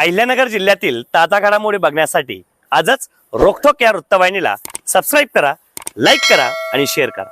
अहिल्यानगर जिल्ह्यातील ताजा घडामोडी बघण्यासाठी आजच रोखोक या वृत्तवाहिनीला सबस्क्राईब करा लाईक करा आणि शेअर करा.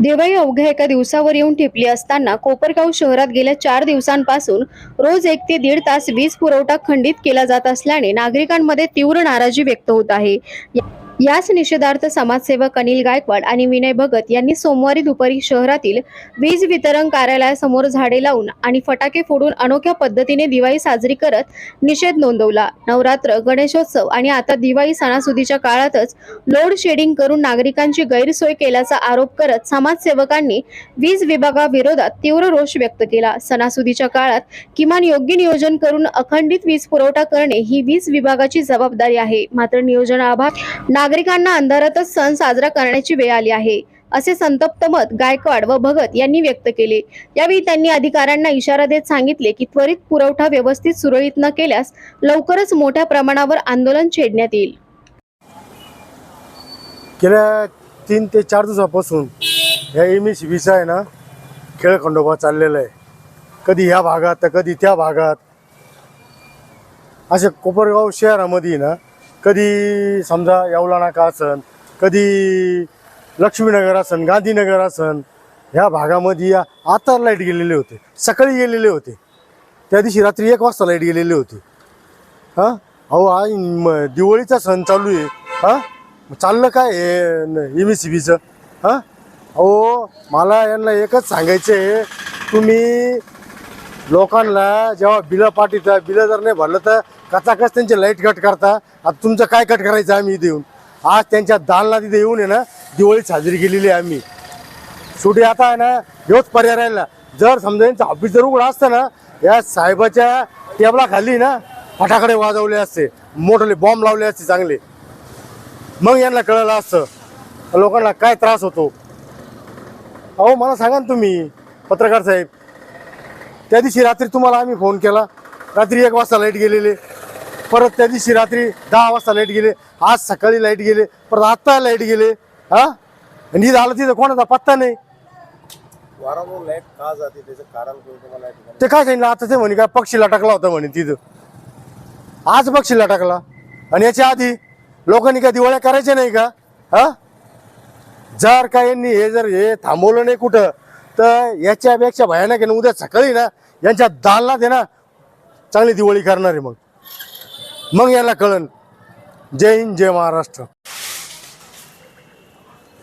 देवाई अवघ्या एका दिवसावर येऊन ठेपली असताना कोपरगाव शहरात गेल्या चार दिवसांपासून रोज एक ते दीड तास वीज पुरवठा खंडित केला जात असल्याने नागरिकांमध्ये तीव्र नाराजी व्यक्त होत आहे. या- याच निषेधार्थ समाजसेवक अनिल गायकवाड आणि विनय भगत यांनी सोमवारी दुपारी शहरातील वीज वितरण कार्यालयासमोर झाडे लावून आणि फटाके फोडून अनोख्या पद्धतीने दिवाळी साजरी करत निषेध नोंदवला. नवरात्र गणेशोत्सव आणि आता दिवाळी सणासुदीच्या काळातच लोड शेडिंग करून नागरिकांची गैरसोय केल्याचा आरोप करत समाजसेवकांनी वीज विभागाविरोधात तीव्र रोष व्यक्त केला. सणासुदीच्या काळात किमान योग्य नियोजन करून अखंडित वीज पुरवठा करणे ही वीज विभागाची जबाबदारी आहे. मात्र नियोजनाअभावी नागरिकांना अंधारातच सण साजरा करण्याची वेळ आली आहे असे संतप्त मत गायकवाड व भगत यांनी व्यक्त केले. यावेळी त्यांनी अधिकाऱ्यांना इशारा देत सांगितले की त्वरित पुरवठा व्यवस्थित सुरळीत न केल्यास लवकरच मोठ्या प्रमाणावर आंदोलन छेडण्यात येईल. गेल्या तीन ते चार दिवसापासून ह्या एम एस व्हीचा आहे ना खेळ खंडोबा चाललेला आहे. कधी ह्या भागात तर कधी त्या भागात. असे कोपरगाव शहरामध्ये ना कधी समजा येवला नाका असन कधी लक्ष्मीनगर असन गांधीनगर असन ह्या भागामध्ये या- आता लाइट गेलेले होते सकाळी गेलेले होते. त्या दिवशी रात्री एक वाजता लाइट गेलेली होती. हां? अहो आज दिवाळीचा सण चालू आहे. हां? चाललं काय एम एस सी बीचं हां? अहो मला यांना एकच सांगायचं आहे तुम्ही लोकांना जेव्हा बिलं पाठवता बिलं जर नाही भरलं तर कचाकच त्यांचे लाइट कट करता. आता तुमचं काय कट करायचं आम्ही इथे येऊन? आज त्यांच्या दालना तिथे येऊन आहे ना दिवाळी साजरी केलेली आहे आम्ही. शेवटी आता आहे ना ह्योच पर्याय राहिला. जर समजा यांचं ऑफिस जर उघडं असतं ना या साहेबाच्या टेबलाखाली ना फटाकडे वाजवले असते. मोठले बॉम्ब लावले असते चांगले. मग यांना कळलं असतं. लोकांना काय त्रास होतो? अहो मला सांगा ना तुम्ही पत्रकार साहेब. त्या दिवशी रात्री तुम्हाला आम्ही फोन केला. रात्री एक वाजता लाइट गेलेले. परत त्या दिवशी रात्री दहा वाजता लाइट गेले आज सकाळी लाइट गेले परत आत्ता लाइट गेले हा? आणि झालं तिथं कोणाचा पत्ता नाही. वारंवार लाइट का जाते त्याचं कारण कोणतं तुम्हाला या ठिकाणी? ते काय सांगितलं? आता ते म्हणे काय पक्षीला टाकला होता म्हणे तिथं. आज पक्षीला टाकला. आणि याच्या आधी लोकांनी काय दिवाळ्या करायच्या नाही का? हा? जर का यांनी हे जर हे थांबवलं नाही कुठं तर याच्यापेक्षा भयानक आहे ना उद्या सकाळी ना यांच्या दालनात आहे ना चांगली दिवाळी करणार आहे मग. मग याला कळन. जय हिंद जय महाराष्ट्र.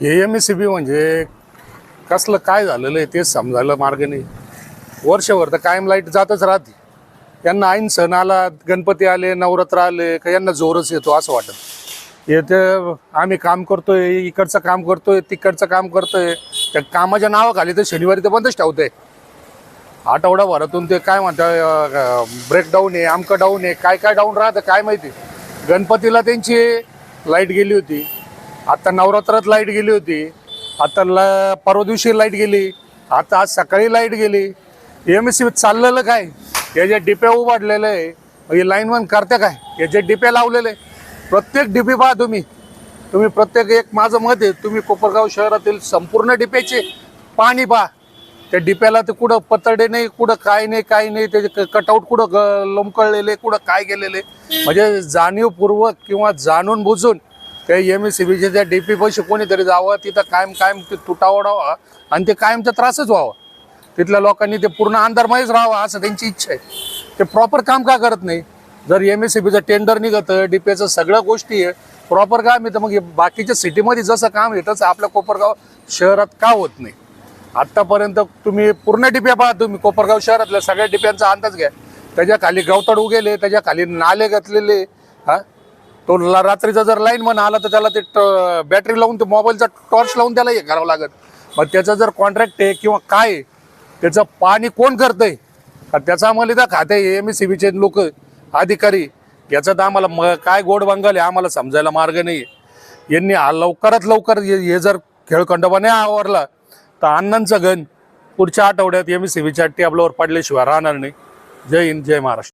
हे एम एस सी बी म्हणजे कसलं काय झालेलं आहे तेच समजायला मार्ग नाही. वर्षभर तर कायम लाइट जातच राहते. यांना ऐन सण आला गणपती आले नवरात्र आले का यांना जोरच येतो असं वाटत. येते आम्ही काम करतोय इकडचं काम करतोय तिकडचं काम करतोय. त्या कामाच्या नावाखाली तर शनिवारी तर बंदच ठेवतंय. आठवडाभरातून ते काय म्हणतात ब्रेक डाऊन आहे आमकं डाऊन आहे काय काय डाऊन राहतं काय माहिती. गणपतीला त्यांची लाइट गेली होती. आता नवरात्रात लाइट गेली होती. आता ल परवा दिवशी लाइट गेली. आता आज सकाळी लाइट गेली. एम एस सी चाललेलं काय? याच्या डिप्या उभारलेलं आहे हे लाईन वन करते काय? याचे डिप्या लावलेले प्रत्येक डिपी पहा तुम्ही. तुम्ही प्रत्येक एक माझं मत आहे तुम्ही कोपरगाव शहरातील संपूर्ण डिप्याचे पाणी पहा. त्या डिप्याला ते कुठं पतडे नाही कुठं काय नाही काय नाही. त्याचे कटआउट कुठं ग लोंबकळलेले कुठं काय गेलेले. म्हणजे जाणीवपूर्वक किंवा जाणून बुजून त्या एम एस सी बीच्या त्या डी पैसे कोणीतरी जावं तिथं कायम कायम ते तुटावडावा आणि ते कायमचा त्रासच व्हावा. तिथल्या लोकांनी ते पूर्ण अंधारमयच राहावं असं त्यांची इच्छा आहे. ते प्रॉपर काम का करत नाही? जर एम एस सी बीचं टेंडर निघतं डीपीचं सगळ्या गोष्टी आहे प्रॉपर काम आहे तर मग बाकीच्या सिटीमध्ये जसं काम आहे तसं आपल्या कोपरगाव शहरात का होत नाही? आत्तापर्यंत तुम्ही पूर्ण डिप्या पहा तुम्ही कोपरगाव शहरातल्या सगळ्या डिप्यांचा अंदाज घ्या. त्याच्याखाली गवतड उगेले त्याच्याखाली नाले घातलेले हा? तो रात्रीचा जर लाईन म्हणा आला तर त्याला ते बॅटरी लावून ते मोबाईलचा टॉर्च लावून त्याला हे करावं लागत मग त्याचा जर कॉन्ट्रॅक्ट आहे किंवा काय आहे, त्याचं पाणी कोण करतंय? त्याचा आम्हाला इथं खाते एम एस सी बीचे लोक अधिकारी याचं तर आम्हाला म काय गोड बंगाल आहे आम्हाला समजायला मार्ग नाही यांनी हा लवकरात लवकर हे हे जर खेळखंडोबा नाही आवरला तर अण्णांचा गण पुढच्या आठवड्यात एम एस सी बीच्या टेबलावर पडल्याशिवाय राहणार नाही. जय हिंद जय महाराष्ट्र.